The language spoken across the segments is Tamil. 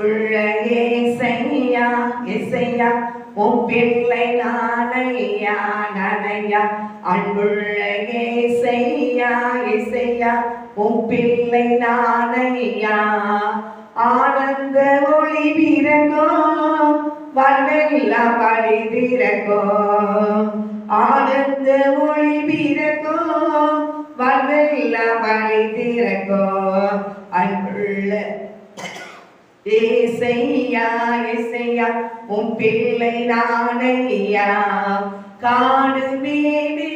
அன்புள்ள ஏசையா இசையா உன் பிள்ளை நானையா நனையா. அன்புள்ள ஏசையா இசையா உன் பிள்ளை நானையா ஆனந்த ஒளி பிறக்கும் வாழ்வெல்லாம் வழி திறக்கும் ஆனந்த ஒளி பிறக்கும் வாழ்வெல்லாம் வழி திறக்கும் அன்புள்ள ஏசையா ஏசையா உன் பிள்ளை நானையா. காடு மேடே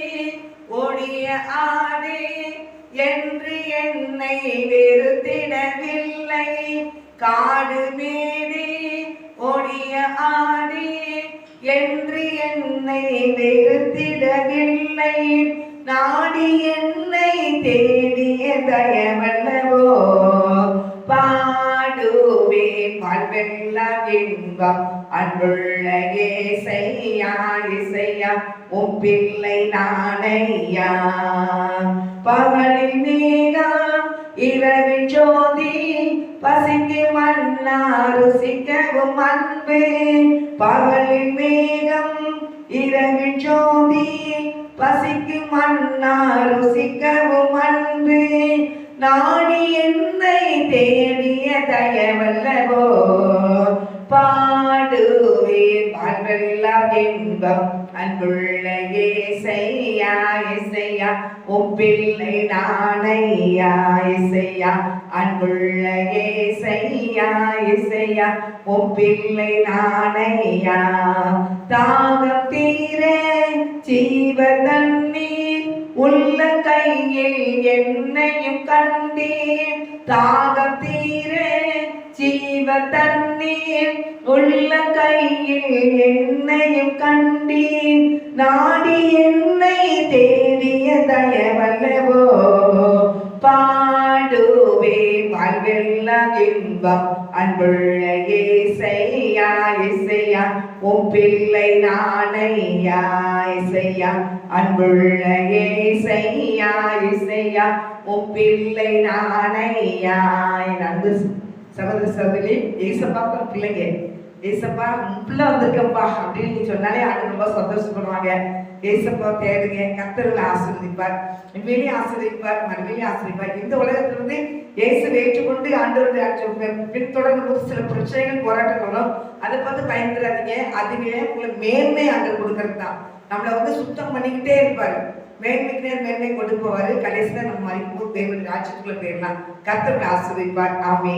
ஒடிய ஆடே என்று என்னை நிறுத்திடவில்லை காடு மேடே ஒடிய ஆடே என்று என்னை நிறுத்திடவில்லை நாடி என்னை தேடிய தயவல்ல வாழ்வெல்லாம் இன்பம். அன்புள்ள ஏசையா இசையா உன் பிள்ளை நானையா. பகலில் மேகம் இரவில் ஜோதி பசிக்கு மன்னா ருசிக்கவும் அன்பு. பகலில் மேகம் இரவில் ஜோதி பசிக்கு மன்னா ருசிக்கவும் நாடி என்னை தேடிய தயவல்லவோ? பாடுவேன் வாழ்வெல்லாம் இன்பம். அன்புள்ள ஏசையா இசையா உன் பிள்ளை நானையா இசையா அன்புள்ள ஏசையா இசையா உன் பிள்ளை நானையா தாகம் தீர ஜீவ தண்ணீர் உள்ள கையில் என்னையும் கண்டீர். தாகம் தீர ஜீவ தண்ணீர் உள்ள கையில் என்னையும் கண்டீர். நாடி என்னை தேடிய தயவல்லவோ. இன்பம் அன்புள்ள ஏசையா இசையா உன் பிள்ளை நானையா இசையா. அன்புள்ள ஏசையா இசையா உன் பிள்ளை நானையா என் அன்பு சகோதர சகோதரி ஏசப்பாக்கு பிள்ளைங்க. ஏசப்பா உன் பிள்ளை வந்திருக்கப்பா அப்படின்னு நீ சொன்னாலே அது ரொம்ப சந்தோஷப்படுவாங்க. ஏசப்பா தேடுங்க கத்தர்களை ஆசிரியப்பார் வெளியே ஆசிரியப்பார் மறுபடியும் ஆசிரியப்பார் இந்த உலகத்துல இருந்து இயேசுவை ஏற்றுக்கொண்டு ஆண்டவருடைய பின்தொடர்ந்து போது சில பிரச்சனைகள் போராட்டம் வரும் அதை பார்த்து பயந்துடாதீங்க அதுவே உங்களுக்கு மேன்மை அங்கே கொடுக்கறது தான் நம்மளை வந்து சுத்தம் பண்ணிக்கிட்டே இருப்பாரு மேன்மைக்கு நேர் மேன்மை கொண்டு போவாரு கடைசியில் நம்ம மறிக்கும் போது தேவனுடைய ராஜ்யத்துக்குள்ள போயிடலாம் கர்த்தர் ஆசிரியப்பார் ஆமே